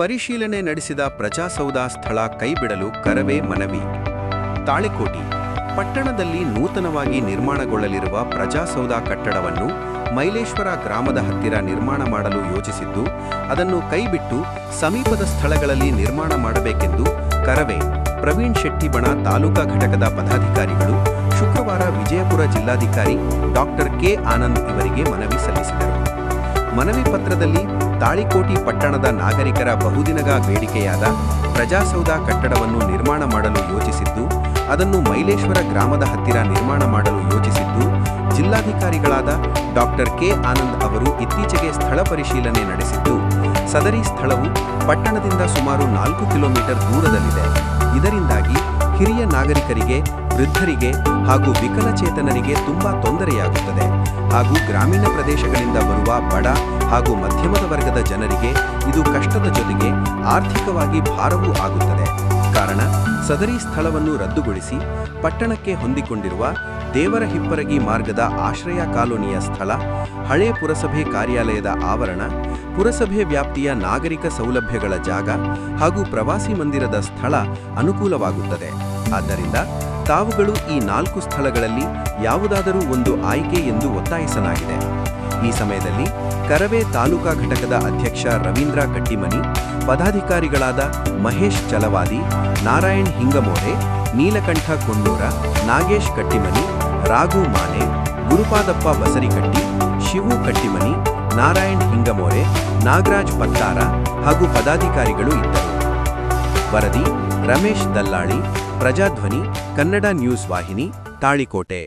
ಪರಿಶೀಲನೆ ನಡೆಸಿದ ಪ್ರಜಾಸೌಧ ಸ್ಥಳ ಕೈಬಿಡಲು ಕರವೇ ಮನವಿ. ತಾಳೆಕೋಟಿ ಪಟ್ಟಣದಲ್ಲಿ ನೂತನವಾಗಿ ನಿರ್ಮಾಣಗೊಳ್ಳಲಿರುವ ಪ್ರಜಾಸೌಧ ಕಟ್ಟಡವನ್ನು ಮೈಲೇಶ್ವರ ಗ್ರಾಮದ ಹತ್ತಿರ ನಿರ್ಮಾಣ ಮಾಡಲು ಯೋಜಿಸಿದ್ದು, ಅದನ್ನು ಕೈಬಿಟ್ಟು ಸಮೀಪದ ಸ್ಥಳಗಳಲ್ಲಿ ನಿರ್ಮಾಣ ಮಾಡಬೇಕೆಂದು ಕರವೇ, ಪ್ರವೀಣ್ ಶೆಟ್ಟಿಬಣ ತಾಲೂಕಾ ಘಟಕದ ಪದಾಧಿಕಾರಿಗಳು ಶುಕ್ರವಾರ ವಿಜಯಪುರ ಜಿಲ್ಲಾಧಿಕಾರಿ ಡಾಕ್ಟರ್ ಕೆ ಆನಂದ್ ಇವರಿಗೆ ಮನವಿ ಸಲ್ಲಿಸಿದರು. ಮನವಿ ಪತ್ರದಲ್ಲಿ ತಾಳಿಕೋಟಿ ಪಟ್ಟಣದ ನಾಗರಿಕರ ಬಹುದಿನಗ ಬೇಡಿಕೆಯಾದ ಪ್ರಜಾಸೌಧ ಕಟ್ಟಡವನ್ನು ನಿರ್ಮಾಣ ಮಾಡಲು ಯೋಚಿಸಿದ್ದು, ಅದನ್ನು ಮೈಲೇಶ್ವರ ಗ್ರಾಮದ ಹತ್ತಿರ ನಿರ್ಮಾಣ ಮಾಡಲು ಯೋಚಿಸಿದ್ದು, ಜಿಲ್ಲಾಧಿಕಾರಿಗಳಾದ ಡಾಕ್ಟರ್ ಕೆ. ಆನಂದ್ ಅವರು ಇತ್ತೀಚೆಗೆ ಸ್ಥಳ ಪರಿಶೀಲನೆ ನಡೆಸಿದ್ದು, ಸದರಿ ಸ್ಥಳವು ಪಟ್ಟಣದಿಂದ ಸುಮಾರು ನಾಲ್ಕು ಕಿಲೋಮೀಟರ್ ದೂರದಲ್ಲಿದೆ. ಇದರಿಂದಾಗಿ ಹಿರಿಯ ನಾಗರಿಕರಿಗೆ ವೃದ್ಧರಿಗೆ ಹಾಗೂ ವಿಕಲಚೇತನರಿಗೆ ತುಂಬಾ ತೊಂದರೆಯಾಗುತ್ತದೆ. ಹಾಗೂ ಗ್ರಾಮೀಣ ಪ್ರದೇಶಗಳಿಂದ ಬರುವ ಬಡ ಹಾಗೂ ಮಧ್ಯಮದ ವರ್ಗದ ಜನರಿಗೆ ಇದು ಕಷ್ಟದ ಜೊತೆಗೆ ಆರ್ಥಿಕವಾಗಿ ಭಾರವೂ ಆಗುತ್ತದೆ. ಕಾರಣ, ಸದರಿ ಸ್ಥಳವನ್ನು ರದ್ದುಗೊಳಿಸಿ ಪಟ್ಟಣಕ್ಕೆ ಹೊಂದಿಕೊಂಡಿರುವ ದೇವರ ಹಿಪ್ಪರಗಿ ಮಾರ್ಗದ ಆಶ್ರಯ ಕಾಲೋನಿಯ ಸ್ಥಳ, ಹಳೆ ಪುರಸಭೆ ಕಾರ್ಯಾಲಯದ ಆವರಣ, ಪುರಸಭೆ ವ್ಯಾಪ್ತಿಯ ನಾಗರಿಕ ಸೌಲಭ್ಯಗಳ ಜಾಗ ಹಾಗೂ ಪ್ರವಾಸಿ ಮಂದಿರದ ಸ್ಥಳ ಅನುಕೂಲವಾಗುತ್ತದೆ. ಆದ್ದರಿಂದ ತಾವುಗಳು ಈ ನಾಲ್ಕು ಸ್ಥಳಗಳಲ್ಲಿ ಯಾವುದಾದರೂ ಒಂದು ಆಯ್ಕೆ ಎಂದು ಒತ್ತಾಯಿಸಲಾಗಿದೆ. ಈ ಸಮಯದಲ್ಲಿ ಕರವೇ ತಾಲೂಕಾ ಘಟಕದ ಅಧ್ಯಕ್ಷ ರವೀಂದ್ರ ಕಟ್ಟಿಮನಿ, ಪದಾಧಿಕಾರಿಗಳಾದ ಮಹೇಶ್ ಚಲವಾದಿ, ನಾರಾಯಣ್ ಹಿಂಗಮೋರೆ, ನೀಲಕಂಠ ಕೊಂಡೂರ, ನಾಗೇಶ್ ಕಟ್ಟಿಮನಿ, ರಾಘು ಮಾನೆ, ಗುರುಪಾದಪ್ಪ ಬಸರಿಕಟ್ಟಿ, ಶಿವು ಕಟ್ಟಿಮನಿ, ನಾರಾಯಣ್ ಹಿಂಗಮೋರೆ, ನಾಗರಾಜ್ ಪತ್ತಾರ ಹಾಗೂ ಪದಾಧಿಕಾರಿಗಳು ಇದ್ದರು. ವರದಿ ರಮೇಶ್ ದಲ್ಲಾಳಿ ಪ್ರಜಾಧ್ವನಿ ಕನ್ನಡ ನ್ಯೂಸ್ ವಾಹಿನಿ ತಾಳಿಕೋಟೆ.